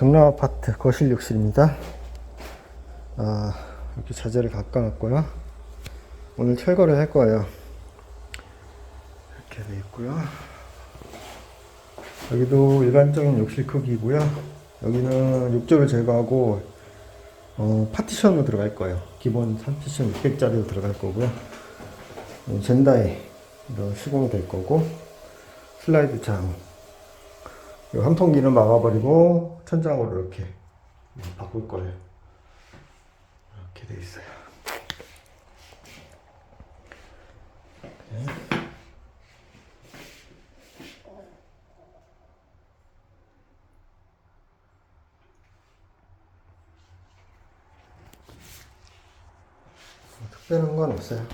경남 아파트 거실 욕실입니다. 아, 이렇게 자재를 깎아놨고요. 오늘 철거를 할 거예요. 이렇게 돼 있고요. 여기도 일반적인 욕실 크기고요. 여기는 욕조를 제거하고 어, 파티션으로 들어갈 거예요. 기본 파티션 600짜리로 들어갈 거고요. 어, 젠다이로 시공이 될 거고 슬라이드 창. 이 환풍기는 막아버리고 천장으로 이렇게 바꿀 거예요. 이렇게 돼 있어요. 네. 특별한 건 없어요.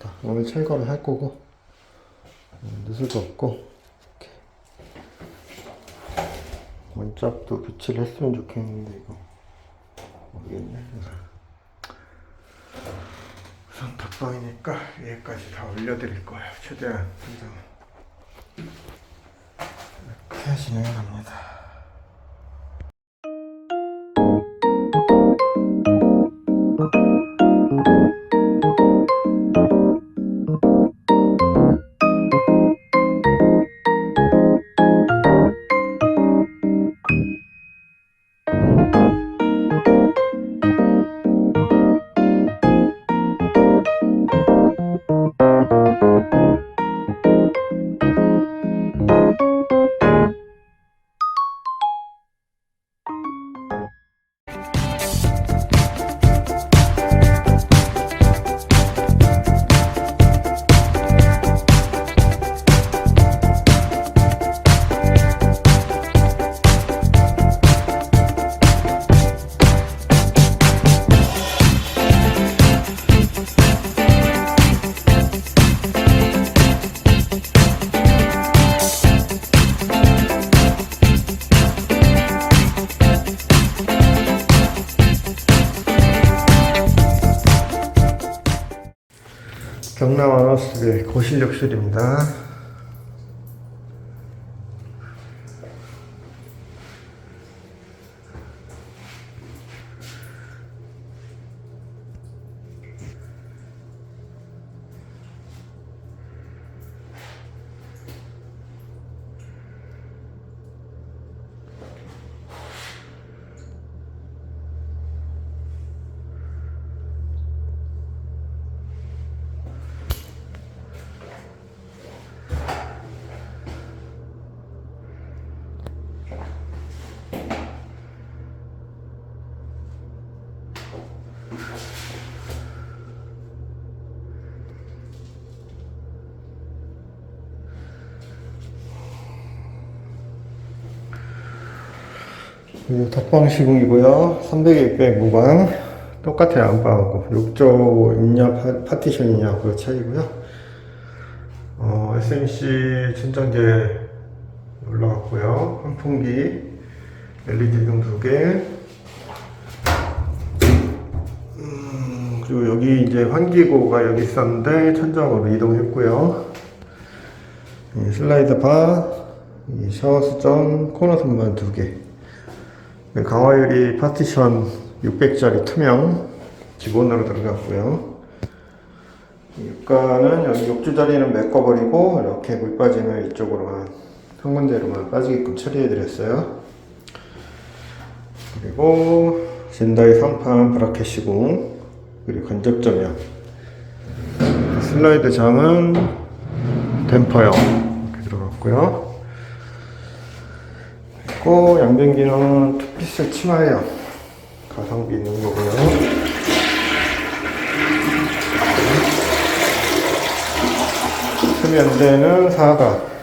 다 오늘 철거를 할 거고 음, 누수도 없고 이렇게 문짝도 교체를 했으면 좋겠는데 이거 모르겠네. 우선 덕방이니까 위에까지 다 올려드릴 거예요. 최대한 항상 이렇게 진행을 합니다. 경남 아나스의 거실 욕실입니다. 덕방 시공이고요. 300에 600 무방 똑같아요. 안방하고 욕조 있냐 파- 파티션이냐 그 차이고요. 어, SMC 천장재 올라갔고요. 환풍기 LED 등두 개. 그리고 여기 이제 환기구가 여기 있었는데 천장으로 이동했고요. 이 슬라이드 바, 이 샤워 수전, 코너 선반 두 개. 네, 강화유리 파티션 600짜리 투명 기본으로 들어갔고요. 육가는 여기 욕조 자리는 메꿔버리고 이렇게 물 빠지면 이쪽으로만 한 군데로만 빠지게끔 처리해드렸어요. 그리고 젠다이 상판 브라켓 시공 그리고 간접 조명 슬라이드 장은 댐퍼형 이렇게 들어갔고요. 그리고 양변기는 투피스 치마예요. 가성비 있는 거고요. 세면대는 사각.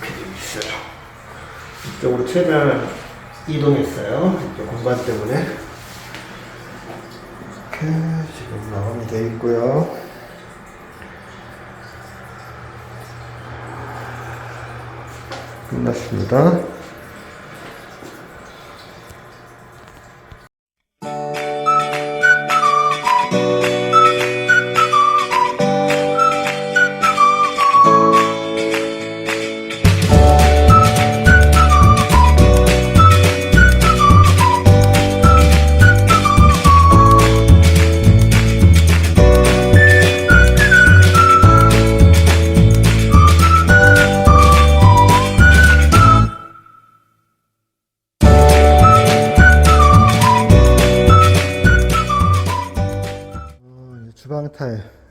이렇게 되어 있어요. 이쪽으로 최대한 이동했어요. 이쪽 공간 때문에. 이렇게 지금 마감이 되어 있고요. 끝났습니다.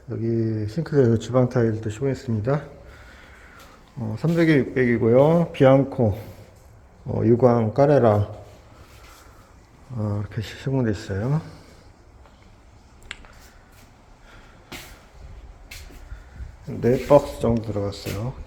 여기 싱크대 주방 타일도 시공했습니다. 어, 300에 600이고요. 비앙코, 어, 유광, 까레라 어, 이렇게 시공돼 있어요. 네 박스 정도 들어갔어요.